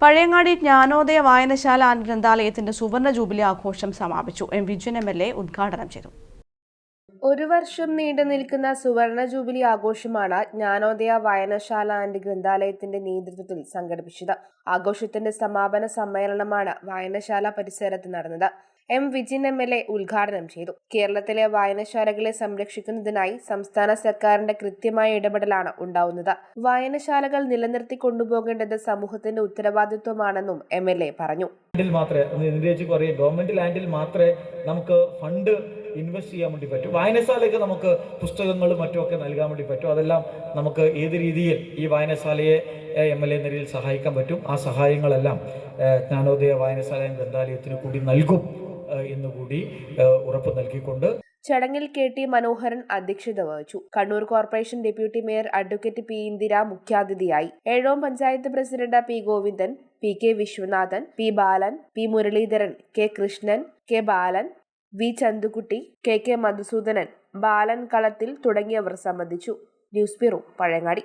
പഴയങ്ങാടി ജ്ഞാനോദയ വായനശാല ആൻഡ് ഗ്രന്ഥാലയത്തിന്റെ സുവർണ ജൂബിലി ആഘോഷം സമാപിച്ചു. M. Vijayan M. L. A. ഉദ്ഘാടനം ചെയ്തു. ഒരു വർഷം നീണ്ടു നിൽക്കുന്ന സുവർണ ജൂബിലി ആഘോഷമാണ് ജ്ഞാനോദയ വായനശാല ആൻഡ് ഗ്രന്ഥാലയത്തിന്റെ നേതൃത്വത്തിൽ സംഘടിപ്പിച്ചത്. ആഘോഷത്തിന്റെ സമാപന സമ്മേളനമാണ് വായനശാല പരിസരത്ത് നടന്നത്. M. Vijin M. L. A ഉദ്ഘാടനം ചെയ്തു. കേരളത്തിലെ വായനശാലകളെ സംരക്ഷിക്കുന്നതിനായി സംസ്ഥാന സർക്കാരിന്റെ കൃത്യമായ ഇടപെടലാണ് ഉണ്ടാവുന്നത്. വായനശാലകൾ നിലനിർത്തി കൊണ്ടുപോകേണ്ടത് സമൂഹത്തിന്റെ ഉത്തരവാദിത്വമാണെന്നും എം. എൽ. എ പറഞ്ഞു. ഗവൺമെന്റ് ലാൻഡിൽ മാത്രമേ നമുക്ക് ഫണ്ട് ഇൻവെസ്റ്റ് ചെയ്യാൻ വേണ്ടി പറ്റും. വായനശാലയ്ക്ക് നമുക്ക് പുസ്തകങ്ങളും മറ്റുമൊക്കെ നൽകാൻ വേണ്ടി പറ്റും. അതെല്ലാം നമുക്ക് ഏത് രീതിയിൽ ഈ വായനശാലയെ എം എൽ എ നിലയിൽ സഹായിക്കാൻ പറ്റും? ആ സഹായങ്ങളെല്ലാം ജ്ഞാനോദയ വായനശാല ഗ്രന്ഥാലയത്തിന് കൂടി നൽകും എന്നുകൂടി ഉറപ്പ് നൽകിക്കൊണ്ട് ചടങ്ങിൽ കെ ടി മനോഹരൻ അധ്യക്ഷത വഹിച്ചു. Kannur corporation deputy mayor advocate P Indira മുഖ്യാതിഥിയായി. Ezhome panchayat president P Govindan P K Viswanathan P Balan P Muraleedharan K Krishnan K Balan V. Chanthukutty K. K. Madhusoodanan Balan Kalathil തുടങ്ങിയവർ സംബന്ധിച്ചു. News bureau Pazhayangadi.